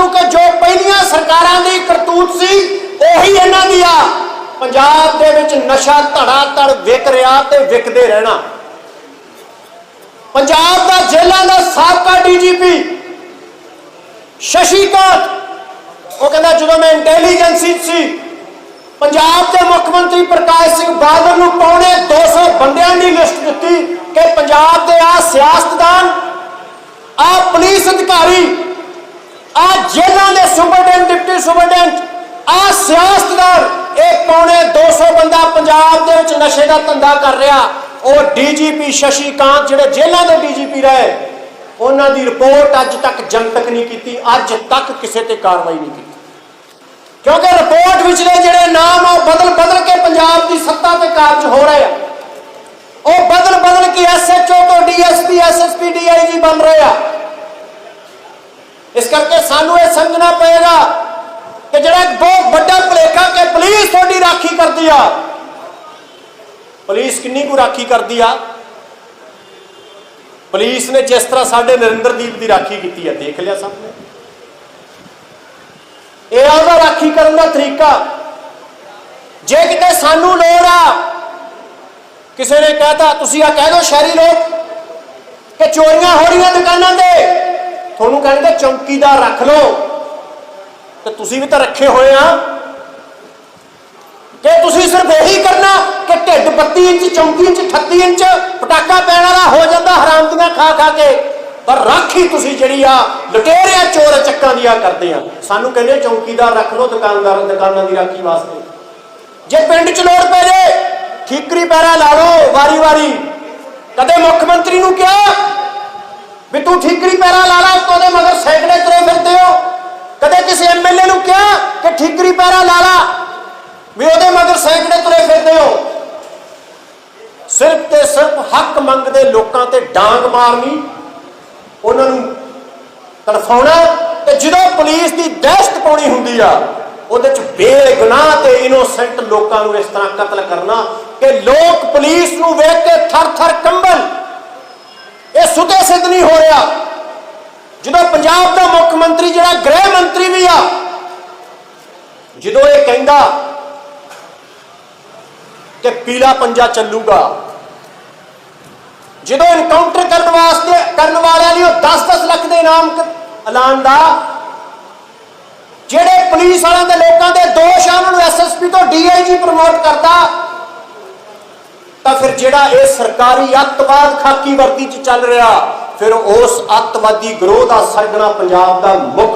ਨੂੰ ਜੋ ਪਹਿਲੀਆਂ ਸਰਕਾਰਾਂ ਦੀ ਕਰਤੂਤ ਸੀ, ਉਹੀ ਇਹਨਾਂ ਦੀ ਆ। ਪੰਜਾਬ ਦੇ ਵਿੱਚ ਨਸ਼ਾ ਧੜਾ ਧੜ ਵਿਕ ਰਿਹਾ ਤੇ ਵਿਕਦੇ ਰਹਿਣਾ। ਪੰਜਾਬ ਦਾ ਜੇਲ੍ਹਾਂ ਦਾ ਸਾਬਕਾ ਡੀਜੀਪੀ ਸ਼ਸ਼ੀਕਾਂਤ, ਉਹ ਕਹਿੰਦਾ, ਜਦੋਂ ਮੈਂ ਇੰਟੈਲੀਜੈਂਸੀ ਸੀ, ਪੰਜਾਬ ਦੇ ਮੁੱਖ ਮੰਤਰੀ ਪ੍ਰਕਾਸ਼ ਸਿੰਘ ਬਾਦਲ ਨੂੰ ਪੌਣੇ 200 ਬੰਦਿਆਂ ਦੀ ਲਿਸਟ ਦਿੱਤੀ ਕਿ ਪੰਜਾਬ ਦੇ ਆ ਸਿਆਸਤਦਾਨ ਆ ਪੁਲਿਸ ਅਧਿਕਾਰੀ ਆ ਜੇਲ੍ਹਾਂ ਦੇ ਸੁਪਰਡੈਂਟ, ਡਿਪਟੀ ਸੁਪਰਡੈਂਟ, ਆ ਸਿਆਸਤਦਾਨ ਇਹ ਪੌਣੇ 200 ਬੰਦਾ ਪੰਜਾਬ ਦੇ ਵਿੱਚ ਨਸ਼ੇ ਦਾ ਧੰਦਾ ਕਰ ਰਿਹਾ। ਉਹ ਡੀਜੀਪੀ ਸ਼ਸ਼ੀਕਾਂਤ, ਜਿਹੜੇ ਜੇਲ੍ਹਾਂ ਦੇ ਡੀਜੀਪੀ ਰਹੇ, ਉਹਨਾਂ ਦੀ ਰਿਪੋਰਟ ਅੱਜ ਤੱਕ ਜਨਤਕ ਨਹੀਂ ਕੀਤੀ, ਅੱਜ ਤੱਕ ਕਿਸੇ ਤੇ ਕਾਰਵਾਈ ਨਹੀਂ ਕੀਤੀ। ਕਿਉਂਕਿ ਰਿਪੋਰਟ ਵਿਚਲੇ ਜਿਹੜੇ ਨਾਮ ਆ, ਉਹ ਬਦਲ ਬਦਲ ਕੇ ਪੰਜਾਬ ਦੀ ਸੱਤਾ ਤੇ ਕਾਰਜ ਹੋ ਰਹੇ ਆ। ਉਹ ਬਦਲ ਬਦਲ ਕੇ ਐਸਐਚਓ ਤੋਂ ਡੀਐਸਪੀ ਐਸਐਸਪੀ ਡੀਆਈਜੀ ਬਣ ਰਹੇ ਆ ਇਸ ਕਰਕੇ ਸਾਨੂੰ ਇਹ ਸਮਝਣਾ ਪਏਗਾ ਕਿ ਜਿਹੜਾ ਇੱਕ ਬਹੁਤ ਵੱਡਾ ਭੁਲੇਖਾ ਕਿ ਪੁਲਿਸ ਤੁਹਾਡੀ ਰਾਖੀ ਕਰਦੀ ਆ। ਪੁਲਿਸ ਕਿੰਨੀ ਕੁ ਰਾਖੀ ਕਰਦੀ ਆ? ਪੁਲਿਸ ਨੇ ਜਿਸ ਤਰ੍ਹਾਂ ਸਾਡੇ ਨਰਿੰਦਰਦੀਪ ਦੀ ਰਾਖੀ ਕੀਤੀ ਆ, ਦੇਖ ਲਿਆ ਸਭ ਨੇ? ਇਹ ਆ ਉਹਦਾ ਰਾਖੀ ਕਰਨ ਦਾ ਤਰੀਕਾ। ਜੇ ਕਿਤੇ ਸਾਨੂੰ ਲੋੜ ਆ, ਕਿਸੇ ਨੇ ਕਹਤਾ, ਤੁਸੀਂ ਆ ਕਹਿ ਦਿਓ ਸ਼ਹਿਰੀ ਲੋਕ, ਕਿ ਚੋਰੀਆਂ ਹੋ ਰਹੀਆਂ ਦੁਕਾਨਾਂ ਤੇ? ਤੁਹਾਨੂੰ ਕਹਿਣਗੇ ਚੌਕੀਦਾਰ ਰੱਖ ਲਓ। ਤੇ ਤੁਸੀਂ ਵੀ ਤਾਂ ਰੱਖੇ ਹੋਏ ਆ। ਕਿ ਤੁਸੀਂ ਸਿਰਫ ਇਹੀ ਕਰਨਾ ਕਿ ਢਿੱਡ 32 ਇੰਚ 34 ਇੰਚ 38 ਇੰਚ, ਪਟਾਕਾ ਪੈਣ ਵਾਲਾ ਹੋ ਜਾਂਦਾ ਹਰਾਮਦੀਆਂ ਖਾ ਖਾ ਕੇ ਪਰ ਰਾਖੀ ਤੁਸੀਂ ਜਿਹੜੀ ਆ, ਲੁਟੇਰਿਆਂ ਚੋਰ ਚੱਕਾਂ ਦੀ ਆ ਕਰਦੇ ਆ। ਸਾਨੂੰ ਕਹਿੰਦੇ ਚੌਕੀਦਾਰ ਰੱਖ ਲਓ, ਦੁਕਾਨਦਾਰ, ਦੁਕਾਨਾਂ ਦੀ ਰਾਖੀ ਵਾਸਤੇ। ਜੇ ਪਿੰਡ 'ਚ ਲੋੜ ਪੈ ਜੇ, ਠੀਕਰੀ ਪੈਰਾ ਲਾ ਲਓ ਵਾਰੀ ਵਾਰੀ ਕਦੇ ਮੁੱਖ ਮੰਤਰੀ ਨੂੰ ਕਿਹਾ ਵੀ ਤੂੰ ਠੀਕਰੀ ਪੈਰਾ ਲਾ ਲਾ ਉਹਦੇ ਮਗਰ ਸੈਂਕੜੇ ਤੁਰੇ ਫਿਰਦੇ ਹੋ ਕਦੇ ਕਿਸੇ ਐਮਐਲਏ ਨੂੰ ਕਿਹਾ ਕਿ ਠੀਕਰੀ ਪੈਰਾ ਲਾ ਲਾ। ਵੀ ਉਹਦੇ ਮਗਰ ਸੈਂਕੜੇ ਤੁਰੇ ਫਿਰਦੇ ਹੋ। ਸਿਰਫ ਤੇ ਸਿਰਫ ਹੱਕ ਮੰਗਦੇ ਲੋਕਾਂ ਤੇ ਡਾਂਗ ਮਾਰਨੀ, ਉਹਨਾਂ ਨੂੰ ਤੜਫਾਉਣਾ ਤੇ ਜਦੋਂ ਪੁਲਿਸ ਦੀ ਦਹਿਸ਼ਤ ਪਾਉਣੀ ਹੁੰਦੀ ਆ, ਉਹਦੇ ਚ ਬੇਗੁਨਾਹ ਤੇ ਇਨੋਸੈਂਟ ਲੋਕਾਂ ਨੂੰ ਇਸ ਤਰ੍ਹਾਂ ਕਤਲ ਕਰਨਾ ਕਿ ਲੋਕ ਪੁਲਿਸ ਨੂੰ ਵੇਖ ਕੇ ਥਰ-ਥਰ ਕੰਬਣ ਇਹ ਸੁਤੇ ਸਿੱਧ ਨਹੀਂ ਹੋ ਰਿਹਾ। ਜਦੋਂ ਪੰਜਾਬ ਦਾ ਮੁੱਖ ਮੰਤਰੀ ਜਿਹੜਾ ਗ੍ਰਹਿ ਮੰਤਰੀ ਵੀ ਆ ਜਦੋਂ ਇਹ ਕਹਿੰਦਾ ਕਿ ਪੀਲਾ ਪੰਜਾ ਚੱਲੂਗਾ, ਜਦੋਂ ਇਨਕਾਊਂਟਰ ਕਰਨ ਵਾਸਤੇ, ਕਰਨ ਵਾਲਿਆਂ ਲਈ ਉਹ 10-10 ਲੱਖ ਦੇ ਇਨਾਮ ਐਲਾਨ ਦਾ, ਜਿਹੜੇ ਪੁਲਿਸ ਵਾਲਿਆਂ ਦੇ ਲੋਕਾਂ ਦੇ ਦੋਸ਼ ਆ, ਉਹਨਾਂ ਨੂੰ ਐਸਐਸਪੀ ਤੋਂ ਡੀਆਈਜੀ ਪ੍ਰਮੋਟ ਕਰਦਾ, ਤਾਂ ਫਿਰ ਜਿਹੜਾ ਇਹ ਸਰਕਾਰੀ ਅੱਤਵਾਦ ਖਾਕੀ ਵਰਦੀ ਚ ਚੱਲ ਰਿਹਾ, ਫਿਰ ਉਸ ਅੱਤਵਾਦੀ ਗਰੋਹ ਦਾ ਸਰਗਣਾ ਪੰਜਾਬ ਦਾ ਮੁੱਖ